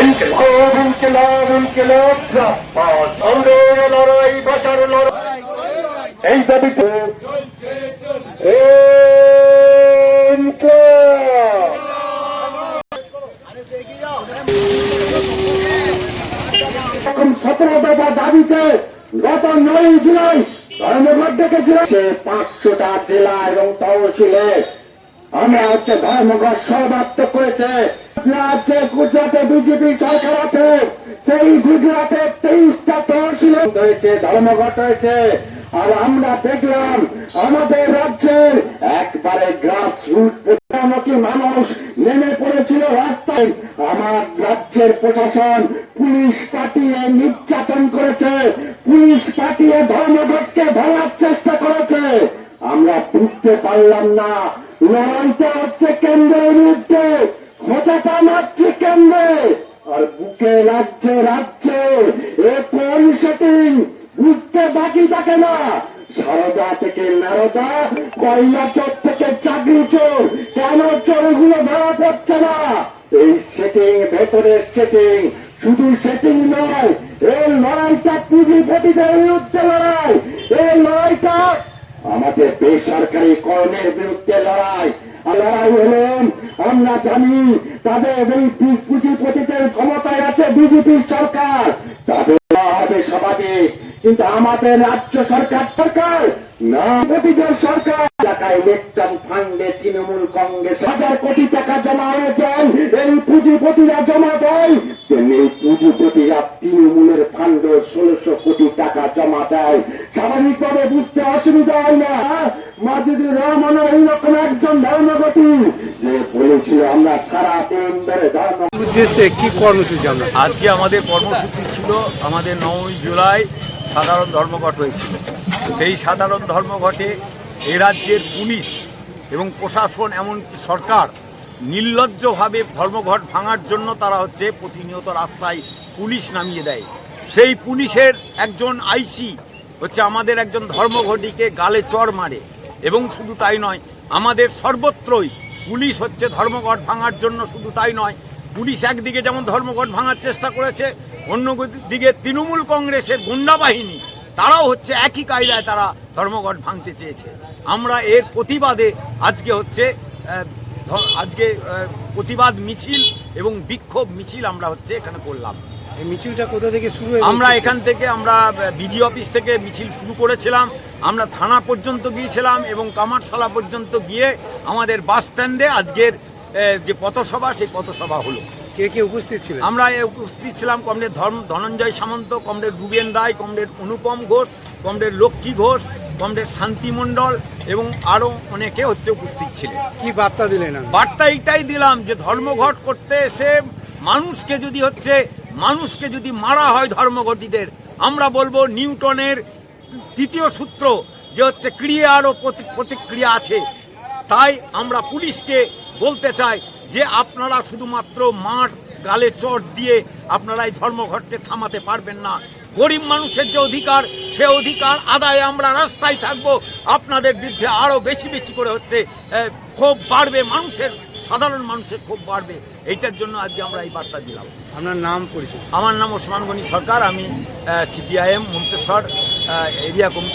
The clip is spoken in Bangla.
ইনকিলাব ইনকিলাব ইনকিলাব জিন্দাবাদ লড়াই বাঁচার লড়াই এই দাবিতে সতেরো দফা দাবিতে গত নয় জুলাই সে পাঁচশোটা জেলা এবং তহসিলে আমরা হচ্ছে ধর্মঘট সমাপ্ত করেছে। রাজ্যে গুজরাটে বিজেপি সরকার আছে। সেই গুজরাটে তেইশটা তহসিলে হয়েছে ধর্মঘট হয়েছে আর আমরা দেখলাম, আমাদের রাজ্যের একবারে গ্রাস রুট মানুষ নেমে পড়েছিল রাস্তায়। আমার রাজ্যের প্রশাসন পুলিশ পাঠিয়ে নির্যাতন করেছে। পুলিশ পাঠিয়ে ধর্মঘটকে ভাঙার চেষ্টা করেছে। আমরা বুঝতে পারলাম না, লড়াইটা হচ্ছে কেন্দ্রের বিরুদ্ধে। মারছে কেন্দ্রে আর বুকে লাগছে রাজ্যের এ কোন সেটিং বুঝতে বাকি থাকে না। সারদা থেকে নারদা, কয়লা চোর থেকে চাকরি চোর। কেন চোরগুলো ধরা পড়ছে না? এই সেটিং ভেতরের সেটিং শুধু সেটিং নয়, এই লড়াইটা পুঁজিপতিদের বিরুদ্ধে লড়াই। এই লড়াইটা আমাদের বেসরকারি কর্মের বিরুদ্ধে লড়াই। আর লড়াই হলো আমরা জানি তাদের এবং পুঁজিপতিদের ক্ষমতায় আছে বিজেপি সরকার। তাদের হবে স্বাভাবিক কিন্তু আমাদের রাজ্য সরকার সরকার না সরকার। ইলেকট্রন ফান্ডে তৃণমূল কংগ্রেস হাজার কোটি টাকা জমা হয়েছেন। এই পুঁজিপতিরা জমা দেয় তেমনি পুঁজিপতিরা তৃণমূলের ফান্ড ষোলোশো কোটি টাকা জমা দেয়। স্বাভাবিকভাবে বুঝতে অসুবিধা হয় না। মাজিদুর রহমান এইরকম একজন ধর্মগতি যে বলেছিল আমরা সারা দিন ধরে ধর্ম উদ্দেশ্যে কি কর্মসূচি আজকে আমাদের কর্মসূচি ছিল আমাদের নয়ই জুলাই সাধারণ ধর্মঘট হয়েছিল। সেই সাধারণ ধর্মঘটে এ রাজ্যের পুলিশ এবং প্রশাসন এমনকি সরকার নির্লজ্জভাবে ধর্মঘট ভাঙার জন্য তারা হচ্ছে প্রতিনিয়ত রাস্তায় পুলিশ নামিয়ে দেয়। সেই পুলিশের একজন আইসি হচ্ছে আমাদের একজন ধর্মঘটিকে গালে চর মারে এবং শুধু তাই নয়, আমাদের সর্বত্রই পুলিশ হচ্ছে ধর্মঘট ভাঙার জন্য শুধু তাই নয়, পুলিশ একদিকে যেমন ধর্মঘট ভাঙার চেষ্টা করেছে অন্য দিকে তৃণমূল কংগ্রেসের গুন্ডা বাহিনী তারাও হচ্ছে একই কায়দায় তারা ধর্মঘট ভাঙতে চেয়েছে। আমরা এর প্রতিবাদে আজকে হচ্ছে আজকে প্রতিবাদ মিছিল এবং বিক্ষোভ মিছিল আমরা হচ্ছে এখানে করলাম। এই মিছিলটা কোথা থেকে শুরু আমরা এখান থেকে আমরা বিডি অফিস থেকে মিছিল শুরু করেছিলাম আমরা থানা পর্যন্ত গিয়েছিলাম এবং কামারশালা পর্যন্ত গিয়ে আমাদের বাস স্ট্যান্ডে আজকের যে পথসভা সেই পথসভা হলো। কে কে উপস্থিত ছিলেন? আমরা উপস্থিত ছিলাম comrade Dharma Dhananjay Samanta comrade Ruben Roy comrade Anupam Ghosh comrade Lakshmi Ghosh comrade Shanti Mondal এবং আরও অনেকে হচ্ছে উপস্থিত ছিলেন। কি বার্তা দিলেন? বার্তা এইটাই দিলাম যে ধর্মঘট করতে এসে মানুষকে যদি হচ্ছে মানুষকে যদি মারা হয় ধর্মঘটিদের আমরা বলব নিউটনের তৃতীয় সূত্র যে হচ্ছে ক্রিয়া ও প্রতি- প্রতিক্রিয়া আছে। তাই আমরা পুলিশকে বলতে চাই যে আপনারা শুধুমাত্র মাঠ গালে চট দিয়ে আপনারা এই ধর্মঘটকে থামাতে পারবেন না। গরিব মানুষের যে অধিকার সে অধিকার আদায়ে আমরা রাস্তায় থাকব। আপনাদের বিরুদ্ধে আরও বেশি বেশি করে হচ্ছে ক্ষোভ বাড়বে মানুষের সাধারণ মানুষের ক্ষোভ বাড়বে। এইটার জন্য আজকে আমরা এই বার্তা দিলাম। আপনার নাম পরিচয়? আমার নাম ওসমান গনি সরকার আমি সিপিআইএম মন্তেশ্বর এরিয়া কমিটি